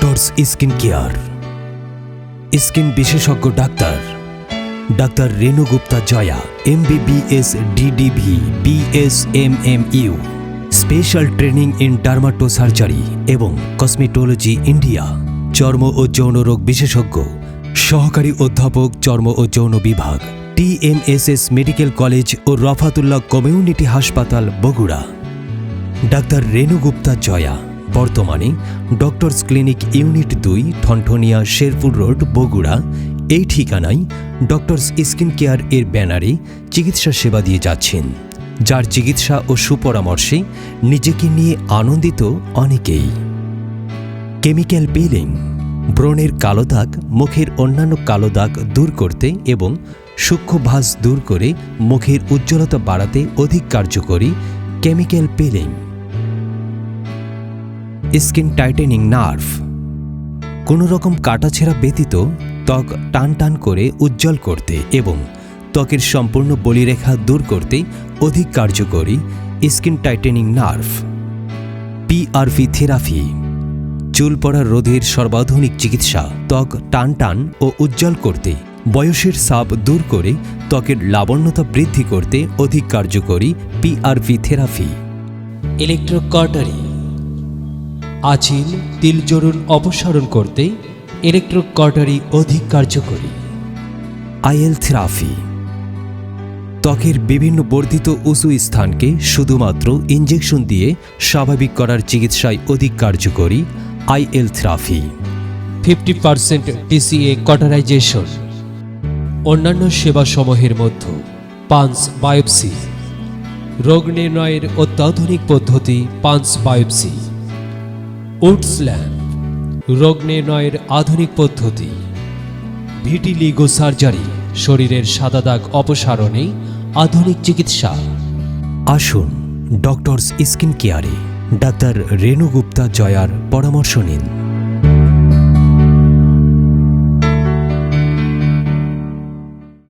Doctors skin care. Skin বিশেষজ্ঞ doctor doctor Renu Gupta Joya, MBBS DDV BS M M BSMMU, special training in dermato surgery এবং cosmetology India, চর্ম ও যৌন রোগ বিশেষজ্ঞ, সহকারী অধ্যাপক চর্ম ও যৌন বিভাগ টিএমএসএস মেডিকেল কলেজ ও রফাতুল্লাহ কমিউনিটি হাসপাতাল বগুড়া। ডাক্তার রেণু গুপ্তা জয়া বর্তমানে ডক্টরস ক্লিনিক ইউনিট দুই, ঠনঠনিয়া শেরপুর রোড, বগুড়া। এই ঠিকানায় ডক্টরস স্কিন কেয়ার এর ব্যানারে চিকিৎসা সেবা দিয়ে যাচ্ছেন। যার চিকিৎসা ও সুপরামর্শে নিজেকে নিয়ে আনন্দিত অনেকেই। কেমিক্যাল পিলিং, ব্রণের কালো দাগ, মুখের অন্যান্য কালো দাগ দূর করতে এবং সূক্ষ্ম ভাঁজ দূর করে মুখের উজ্জ্বলতা বাড়াতে অধিক কার্যকরী chemical peeling. Skin tightening nerve. কোনো রকম কাটাছেঁড়া ব্যতীত ত্বক টান টান করে উজ্জ্বল করতে এবং ত্বকের সম্পূর্ণ বলিরেখা দূর করতে অধিক কার্যকরী skin tightening nerve. PRP therapy. চুল পড়া রোধের সর্বাধুনিক চিকিৎসা ত্বক টান টান ও উজ্জ্বল করতে, বয়সের সাপ দূর করে ত্বকের লাবণ্যতা বৃদ্ধি করতে অধিক কার্যকরী পিআরভি থেরাপি। ইলেকট্রোকার্টারি আচিল তিলজরুন অপসারণ করতে ইলেকট্রোকার্টারি অধিক কার্যকরী। আইএল থেরাপি ত্বকের বিভিন্ন বর্ধিত উঁচু স্থানকে শুধুমাত্র ইনজেকশন দিয়ে স্বাভাবিক করার চিকিৎসায় অধিক কার্যকরী IL therapy fifty percent TCA cauterisation অন্যান্য সেবাসমূহের মধ্যে পাঞ্চ বায়োপসি। রোগ নির্ণয়ের অত্যাধুনিক পদ্ধতি পাঞ্চ বায়োপসি। উডস ল্যাম্প রোগ নির্ণয়ের আধুনিক পদ্ধতি। ভিটিলিগো সার্জারি, শরীরের সাদা দাগ অপসারণে আধুনিক চিকিৎসা। আসুন, ডক্টরস স্কিন কেয়ারে ডাক্তার রেণু গুপ্তা জয়ার পরামর্শ নিন।